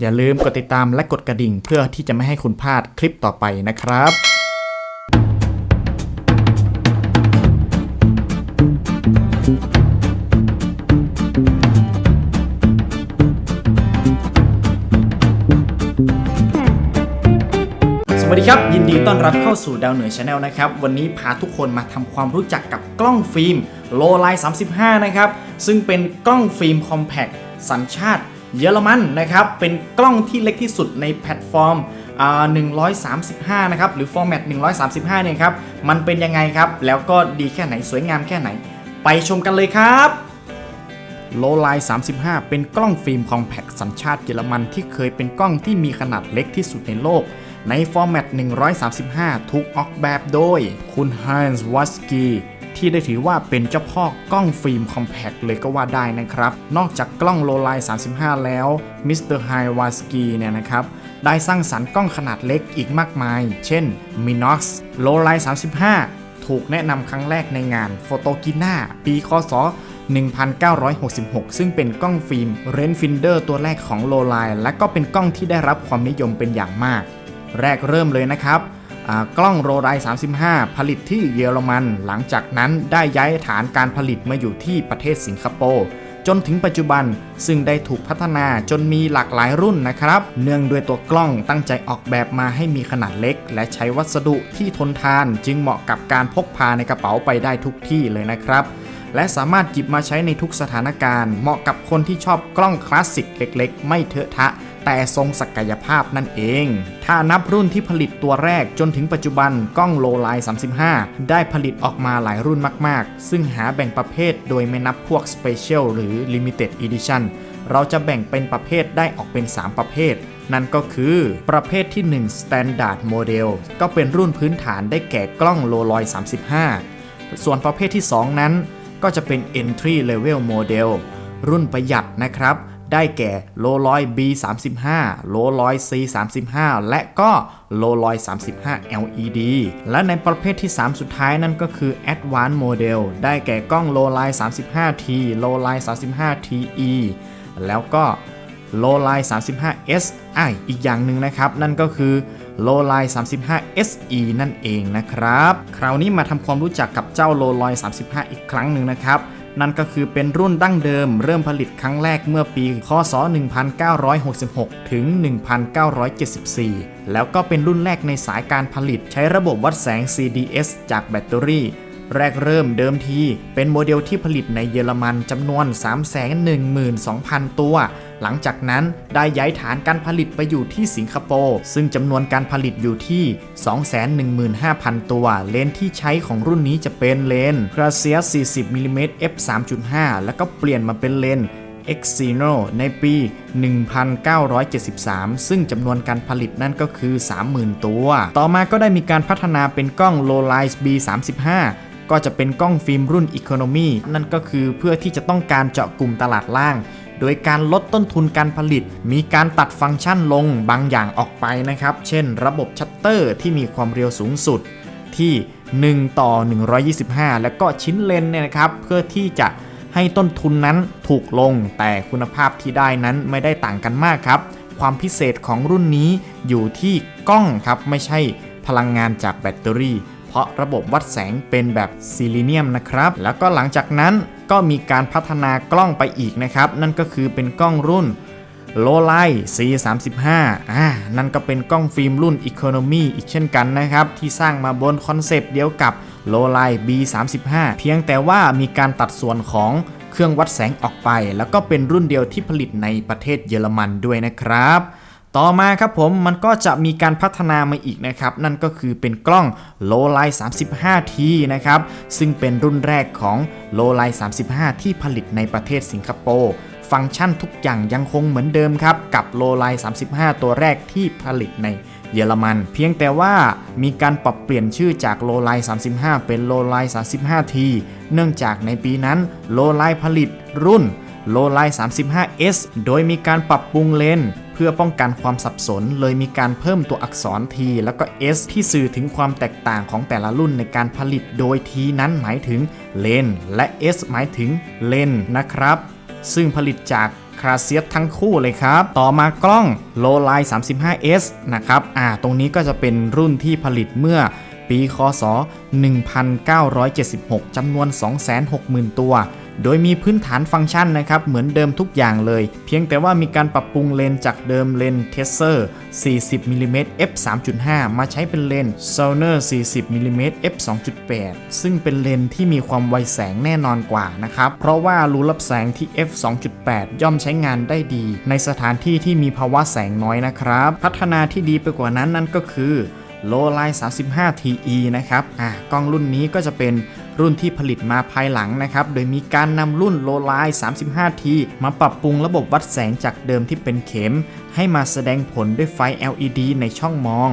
อย่าลืมกดติดตามและกดกระดิ่ง เพื่อที่จะไม่ให้คุณพลาดคลิปต่อไปนะครับสวัสดีครับ ยินดีต้อนรับเข้าสู่ดาวเหนือชาแนลนะครับ วันนี้พาทุกคนมาทำความรู้จักกับกล้องฟิล์มโลไล35 นะครับ ซึ่งเป็นกล้องฟิล์มคอมแพคสัญชาติ เยอรมันนะครับ เป็นกล้องที่เล็กที่สุดในแพลตฟอร์ม 135 นะครับ หรือฟอร์แมต 135 เนี่ยครับ มันเป็นยังไงครับ แล้วก็ดีแค่ไหนสวยงามแค่ไหน ไปชมกันเลยครับโลไล35 เป็นกล้องฟิล์มคอมแพคสัญชาติเยอรมันที่เคยเป็นกล้องที่มีขนาดเล็กที่สุดในโลก ในฟอร์แมต 135 ถูกออกแบบโดย คุณฮันส์วัสกี ที่ได้ถือว่าเป็นเจ้าพ่อกล้องฟิล์มคอมแพคเลยก็ว่าได้นะครับ นอกจากกล้องโลไล35 แล้วมิสเตอร์ไฮวาสกีเนี่ยนะครับได้สร้างสรรค์กล้องขนาดเล็กอีกมากมาย เช่น Minox โลไล35 ถูกแนะนำครั้งแรกในงานโฟโตกิน่าปีคศ 1966 ซึ่งเป็นกล้องฟิล์มเรนฟินเดอร์ตัวแรกของโลไลและก็เป็นกล้องที่ได้รับความนิยมเป็นอย่างมาก แรกเริ่มเลยนะครับ กล้องโรไล35 ผลิตที่เยอรมัน หลังจากนั้นได้ย้ายฐานการผลิตมาอยู่ที่ประเทศสิงคโปร์จนถึงปัจจุบันซึ่งได้ถูกพัฒนาจนมีหลากหลายรุ่นนะครับ เนื่องด้วยตัวกล้องตั้งใจออกแบบมาให้มีขนาดเล็ก และใช้วัสดุที่ทนทาน จึงเหมาะกับการพกพาในกระเป๋าไปได้ทุกที่เลยนะครับ และสามารถหยิบมาใช้ในทุกสถานการณ์ เหมาะกับคนที่ชอบกล้องคลาสสิกเล็ก ๆ ไม่เถอะทะ แต่ทรงศักยภาพนั่นเอง ถ้านับรุ่นที่ผลิตตัวแรกจนถึงปัจจุบันกล้องโลไล35 ได้ผลิตออกมาหลายรุ่นมาก ๆ ซึ่งหาแบ่งประเภทโดยไม่นับพวก Special หรือ Limited Edition เราจะแบ่งเป็นประเภทได้ออกเป็น 3 ประเภท นั่นก็คือประเภทที่ 1 Standard Model ก็เป็นรุ่นพื้นฐานได้แก่กล้องโลลอย35 ส่วนประเภทที่ 2 นั้น ก็จะเป็น Entry Level Model รุ่นประหยัดนะครับ ได้แก่โลลอย B35 โลลอย C35 และก็โลลอย 35 LED และในประเภทที่ 3 สุดท้ายนั่นก็คือ Advanced Model ได้แก่กล้องโลลอย 35T โลลอย 35TE แล้วก็โลไล 35S อะอีกอย่างหนึ่งนะครับ นั่นก็คือโลไล 35 SE นั่นเองนะครับ คราวนี้มาทำความรู้จักกับเจ้าโลไล 35 อีกครั้งหนึ่งนะครับ นั่นก็คือเป็นรุ่นดั้งเดิมเริ่มผลิตครั้งแรกเมื่อปี คศ 1966 ถึง 1974 แล้วก็เป็นรุ่นแรกในสายการผลิตใช้ระบบวัดแสง CDS จากแบตเตอรี่ แรกเริ่มเดิมที เป็นโมเดลที่ผลิตในเยอรมันจำนวน 312,000 ตัว หลังจากนั้นได้ย้ายฐานการผลิตไปอยู่ที่สิงคโปร์ซึ่งจำนวนการผลิตอยู่ที่ 215,000 ตัว เลนที่ใช้ของรุ่นนี้จะเป็นเลนส์ g r a c i a 40 mm f 3.5 แล้วก็เปลี่ยนมาเป็นเลนส์ Exyno ในปี 1973 ซึ่งจำนวนการผลิตนั่นก็คือ 30,000 ตัว ต่อมาก็ได้มีการพัฒนาเป็นกล้อง Lowlight B35 ก็จะเป็นกล้องฟิล์มรุ่น Economy นั่นก็คือเพื่อที่จะต้องการเจาะกลุ่มตลาดล่าง โดยการลดต้นทุนการผลิต มีการตัดฟังก์ชันลงบางอย่างออกไปนะครับ เช่น ระบบชัตเตอร์ที่มีความเร็วสูงสุดที่ 1 ต่อ 125 แล้วก็ชิ้นเลนเนี่ยนะครับ เพื่อที่จะให้ต้นทุนนั้นถูกลง แต่คุณภาพที่ได้นั้นไม่ได้ต่างกันมากครับ ความพิเศษของรุ่นนี้อยู่ที่กล้องครับ ไม่ใช่พลังงานจากแบตเตอรี่ ราะระบบวัดแสงเป็นแบบซิลิเนียมนะครับ แล้วก็หลังจากนั้นก็มีการพัฒนากล้องไปอีกนะครับ นั่นก็คือเป็นกล้องรุ่นโลไล C35 อ่า นั่นก็เป็นกล้องฟิล์มรุ่น Economy อีกเช่นกันนะครับ ที่สร้างมาบนคอนเซปต์เดียวกับโลไล B35 เพียงแต่ว่ามีการตัดส่วนของเครื่องวัดแสงออกไป แล้วก็เป็นรุ่นเดียวที่ผลิตในประเทศเยอรมันด้วยนะครับ ต่อมาครับผมมันก็จะมีการพัฒนามาอีกนะครับ นั่นก็คือเป็นกล้อง l o l i 35T นะครับ ซึ่งเป็นรุ่นแรกของ l o l i 35 ที่ผลิตในประเทศสิงคโปร์ฟังก์ชันทุกอย่างยังคงเหมือนเดิมครับ กับ l o l i 35 ตัวแรกที่ผลิตในเยอรมัน เพียงแต่ว่ามีการปรับเปลี่ยนชื่อจาก l o l i 35 เป็น l o l i 35T เนื่องจากในปีนั้น l o l i ผลิตรุ่นโลไล 35S โดยมีการปรับปรุงเลน เพื่อป้องกันความสับสนเลยมีการเพิ่มตัวอักษร T แล้วก็ S ที่สื่อถึงความแตกต่างของแต่ละรุ่นในการผลิตโดย T นั้นหมายถึงเลนและ S หมายถึงเลนนะครับ ซึ่งผลิตจากคาเซียสทั้งคู่เลยครับ ต่อมากล้อง l o l i 35s นะครับ อ่า ตรงนี้ก็จะเป็นรุ่นที่ผลิตเมื่อปี คศ 1976 จำนวน 260,000 ตัว โดยมีพื้นฐานฟังก์ชันนะครับเหมือนเดิมทุกอย่างเลย เพียงแต่ว่ามีการปรับปรุงเลนจากเดิมเลนส์ t e s s e r 40 มิลลิเมตร f 3.5 มาใช้เป็นเลนส์ s o n e r 40 มิลลิเมตร f 2.8 ซึ่งเป็นเลนที่มีความไวแสงแน่นอนกว่านะครับ เพราะว่ารูรับแสงที่ f 2.8 ย่อมใช้งานได้ดี ในสถานที่ที่มีภาวะแสงน้อยนะครับ พัฒนาที่ดีไปกว่านั้นนั่นก็คือโลไล35 TE นะครับ อ่ากล้องรุ่นนี้ก็จะเป็น รุ่นที่ผลิตมาภายหลังนะครับ โดยมีการนำรุ่นโลไล 35 T มาปรับปรุงระบบวัดแสงจากเดิมที่เป็นเข็ม ให้มาแสดงผลด้วยไฟ LED ในช่องมอง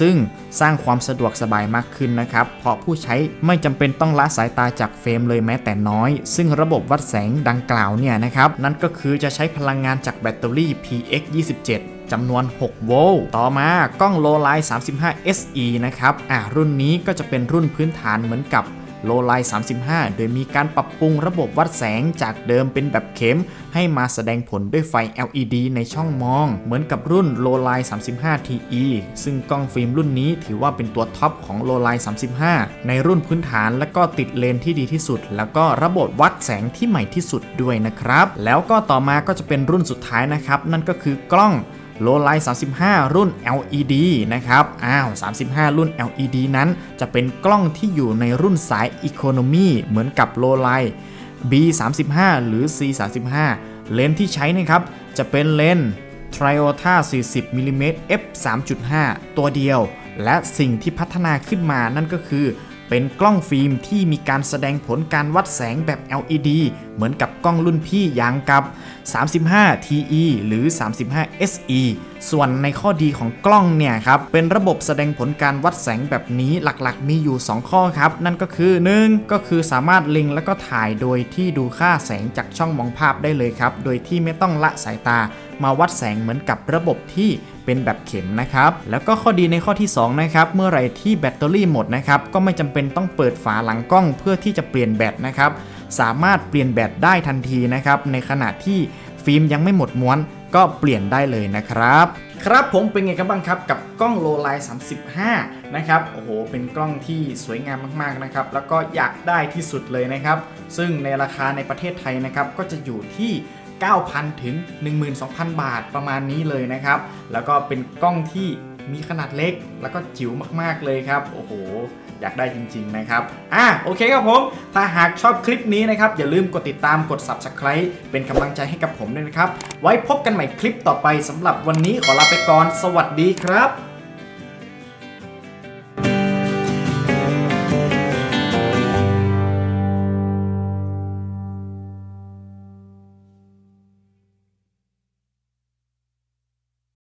ซึ่งสร้างความสะดวกสบายมากขึ้นนะครับ เพราะผู้ใช้ไม่จำเป็นต้องละสายตาจากเฟรมเลยแม้แต่น้อย ซึ่งระบบวัดแสงดังกล่าวเนี่ยนะครับ นั่นก็คือจะใช้พลังงานจากแบตเตอรี่ PX 27 จำนวน 6 โวลต์ ต่อมากล้อง l o l i 35 SE นะครับ อ่ารุ่นนี้ก็จะเป็นรุ่นพื้นฐานเหมือนกับ โลไล35 โดยมีการปรับปรุงระบบวัดแสงจากเดิมเป็นแบบเข็ม ให้มาแสดงผลด้วยไฟ LED ในช่องมอง เหมือนกับรุ่นโลไล35 TE ซึ่งกล้องฟิล์มรุ่นนี้ถือว่าเป็นตัวท็อปของโลไล35 ในรุ่นพื้นฐานและก็ติดเลนที่ดีที่สุด แล้วก็ระบบวัดแสงที่ใหม่ที่สุดด้วยนะครับ แล้วก็ต่อมาก็จะเป็นรุ่นสุดท้ายนะครับ นั่นก็คือกล้อง โลไล35 รุ่น LED นะครับ อ้าว 35 รุ่น LED นั้น จะเป็นกล้องที่อยู่ในรุ่นสาย Economy เหมือนกับโลไล B35 หรือ C35 เลนส์ที่ใช้นะครับ จะเป็นเลนส์ Triota 40มิลลิเมตร f 3.5 ตัวเดียว และสิ่งที่พัฒนาขึ้นมานั่นก็คือ เป็นกล้องฟิล์มที่มีการแสดงผลการวัดแสงแบบ LED เหมือนกับกล้องรุ่นพี่อย่างกับ 35 TE หรือ 35 SE ส่วนในข้อดีของกล้องเนี่ยครับ เป็นระบบแสดงผลการวัดแสงแบบนี้หลักๆ มีอยู่ 2 ข้อครับ นั่นก็คือ 1. ก็คือสามารถล็งแล้วก็ถ่ายโดยที่ดูค่าแสงจากช่องมองภาพได้เลยครับ โดยที่ไม่ต้องละสายตา มาวัดแสงเหมือนกับระบบที่เป็นแบบเข็มนะครับ แล้วก็ข้อดีในข้อที่ 2 นะครับ เมื่อไหร่ที่แบตเตอรี่หมดนะครับ ก็ไม่จำเป็นต้องเปิดฝาหลังกล้องเพื่อที่จะเปลี่ยนแบตนะครับ สามารถเปลี่ยนแบตได้ทันทีนะครับในขณะที่ฟิล์มยังไม่หมดม้วนก็เปลี่ยนได้เลยนะครับ ครับผมเป็นไงกันบ้างครับกับกล้องโลไล35 นะครับโอ้โหเป็นกล้องที่สวยงามมากๆนะครับแล้วก็อยากได้ที่สุดเลยนะครับ ซึ่งในราคาในประเทศไทยนะครับก็จะอยู่ที่ 9,000 ถึง 12,000 บาทประมาณนี้เลยนะครับ แล้วก็เป็นกล้องที่มีขนาดเล็กแล้วก็จิ๋วมากๆเลยครับ โอ้โห อยากได้จริง ๆ นะครับ อะโอเคครับผม ถ้าหากชอบคลิปนี้นะครับ อย่าลืมกดติดตามกด Subscribe เป็นกำลังใจให้กับผมด้วยนะครับ ไว้พบกันใหม่คลิปต่อไปสำหรับวันนี้ขอลาไปก่อน สวัสดีครับ